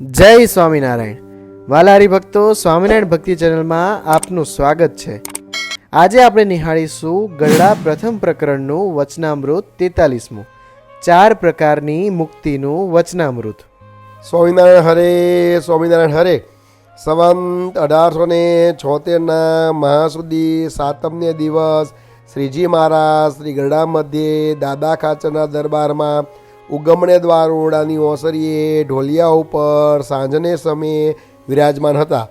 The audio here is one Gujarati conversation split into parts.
જય સ્વામિનારાયણ. વાલા હરિભક્તો સ્વામિનારાયણ ભક્તિ ચેનલમાં આપનું સ્વાગત છે. આજે આપણે નિહાળીશું ગરડા પ્રથમ પ્રકરણનું વચનામૃત તેતાલીસમું. ચાર પ્રકારની મુક્તિનું વચનામૃત. સ્વામિનારાયણ હરે સ્વામિનારાયણ હરે. સંવંત અઢારસો ને છોતેરના મહાસુદી સાતમને દિવસ શ્રીજી મહારાજ શ્રી ગરડા મધ્યે દાદા ખાચરના દરબારમાં ઉગમણે દ્વાર ઓરડાની ઓસરીએ, ઢોલિયા ઉપર સાંજને સમયે વિરાજમાન હતા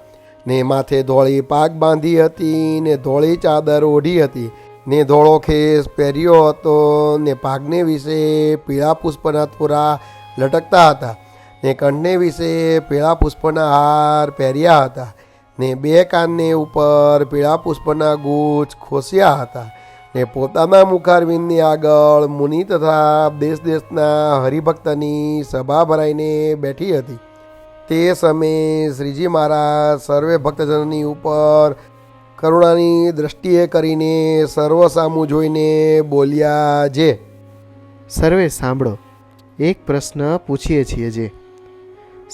ને માથે ધોળી પાક બાંધી હતી ને ધોળી ચાદર ઓઢી હતી ને ધોળો ખેસ પહેર્યો હતો ને પાગને વિશે પીળા પુષ્પના થોરા લટકતા હતા ને કંઠને વિશે પીળા પુષ્પના હાર પહેર્યા હતા ને બે કાનને ઉપર પીળા પુષ્પના ગુચ્છ ખોસ્યા હતા. ને પોતાના મુખારવિંદની આગળ મુનિ તથા દેશ દેશના હરિભક્તની સભા ભરાઈને બેઠી હતી. તે સમયે શ્રીજી મહારાજ સર્વે ભક્તજનની ઉપર કરુણાની દ્રષ્ટિએ કરીને સર્વ સામું જોઈને બોલ્યા જે. સર્વે સાંભળો, એક પ્રશ્ન પૂછીએ છીએ જે.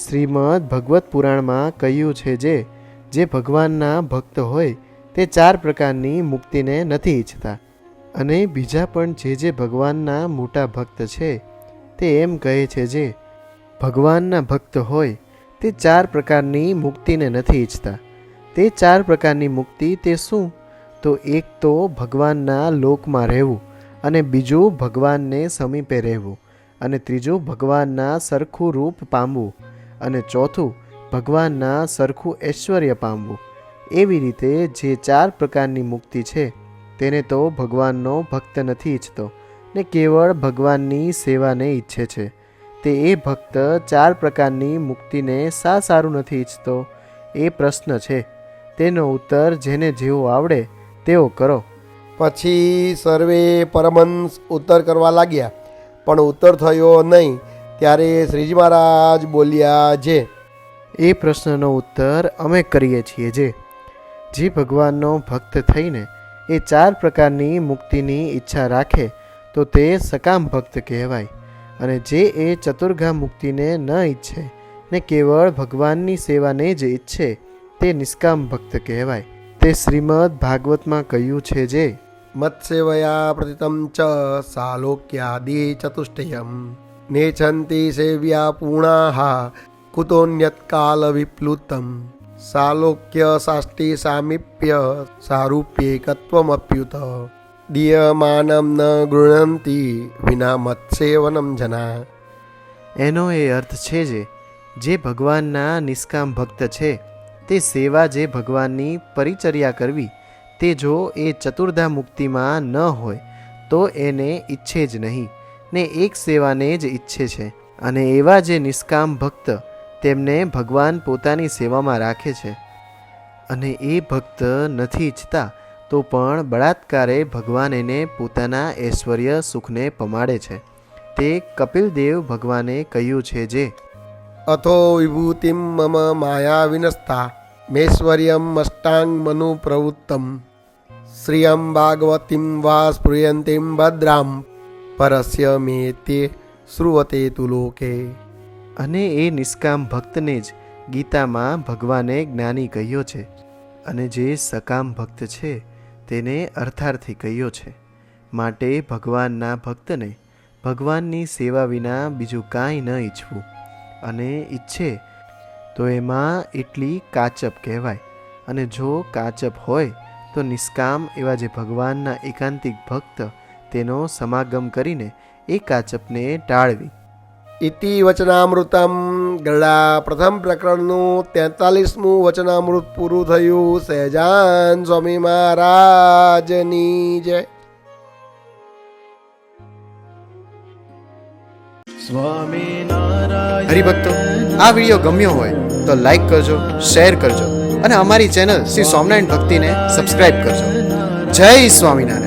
શ્રીમદ ભગવત પુરાણમાં કહ્યું છે જે જે ભગવાનના ભક્ત હોય તે ચાર પ્રકારની મુક્તિને નથી ઈચ્છતા. અને બીજા પણ જે જે ભગવાનના મોટા ભક્ત છે, તે એમ કહે છે જે, ભગવાનના ભક્ત હોય, તે ચાર પ્રકારની મુક્તિને નથી ઈચ્છતા. તે ચાર પ્રકારની મુક્તિ તે શું? તો એક તો ભગવાનના લોકમાં રહેવું અને બીજું ભગવાનને સમીપે રહેવું અને ત્રીજું ભગવાનના સરખું રૂપ પામવું અને ચોથું ભગવાનના સરખું ઐશ્વર્ય પામવું. એવી રીતે જે ચાર પ્રકારની મુક્તિ છે તેને તો ભગવાનનો ભક્ત નથી ઈચ્છતો ને કેવળ ભગવાનની સેવાને ઈચ્છે છે. તે એ ભક્ત ચાર પ્રકારની મુક્તિને સા સારું નથી ઈચ્છતો? એ પ્રશ્ન છે. તેનો ઉત્તર જેને જેવો આવડે તેવો કરો. પછી સર્વે પરમહંસ ઉત્તર કરવા લાગ્યા પણ ઉત્તર થયો નહીં ત્યારે શ્રીજી મહારાજ બોલ્યા જે. એ પ્રશ્નનો ઉત્તર અમે કરીએ છીએ જે. જે ભગવાનનો ભક્ત થઈને એ ચાર પ્રકારની મુક્તિની ઈચ્છા રાખે, તો તે સકામ ભક્ત કહેવાય. અને જે એ ચતુર્ગા મુક્તિને ન ઈચ્છે, ને કેવળ ભગવાનની સેવાને જ ઈચ્છે, તે નિષ્કામ ભક્ત કહેવાય. તે શ્રીમદ ભાગવતમાં કહ્યું છે જે મત્સેવયા પ્રતિતમ ચ સાલોક્યાદિ ચતુષ્ટયમ, નેછંતી સેવ્યા પૂર્ણાહા કુતોન્યત્કાલ વિપ્લુતમ સાલોક્ય સાષ્ટી સામીપ્ય સારૂપ્યેકત્વમપ્યુત દિયમાનમ ન ગૃણંતિ વિના મત્સેવનમ જના એનો એ અર્થ છે જે જે ભગવાનના નિષ્કામ ભક્ત છે, તે સેવા જે ભગવાનની પરિચર્યા કરવી, તે જો એ ચતુર્ધા મુક્તિમાં ન હોય, તો એને ઈચ્છે જ નહીં, ને એક સેવાને જ ઈચ્છે છે. અને એવા જે નિષ્કામ ભક્ત તેમને ભગવાન પોતાની સેવામાં રાખે છે. અને એ ભક્ત નથી ઈચ્છતા, તો પણ બળાત્કારે ભગવાન એને પોતાના ઐશ્વર્ય સુખને પમાડે છે. તે કપિલદેવ ભગવાને કહ્યું છે જે, અથો વિભૂતિમ મમ માયા વિનસ્તા, મૈશ્વર્યમ અષ્ટાંગ મનુ પ્રવૃત્તમ. શ્રિયમ ભાગવતીમ વા સ્પૃયંતીમ ભદ્રામ. પરસ્ય મેતે શ્રુવતે તુ લોકે. અને એ નિષ્કામ ભક્તને જ ગીતામાં ભગવાને જ્ઞાની કહ્યો છે. અને જે સકામ ભક્ત છે, તેને અર્થાર્થી કહ્યો છે. માટે ભગવાનના ભક્તને ભગવાનની સેવા વિના બીજું કાંઈ ન ઈચ્છવું. અને ઈચ્છે તો એમાં એટલી કાચપ કહેવાય. અને જો કાચપ હોય, તો નિષ્કામ એવા જે ભગવાનના એકાંતિક ભક્ત તેનો સમાગમ કરીને એ કાચપને ટાળવી. ઇતિ વચનામૃતમ ગળા પ્રથમ પ્રકરણનું તેતાલીસમું વચનામૃત પૂરું થયું સહેજાન સ્વામી મહારાજની જય હરિભક્તો આ વીડિયો ગમ્યો હોય તો લાઈક કરજો શેર કરજો અને અમારી ચેનલ શ્રી સ્વામિનારાયણ ભક્તિને સબસ્ક્રાઇબ કરજો. જય સ્વામિનારાયણ.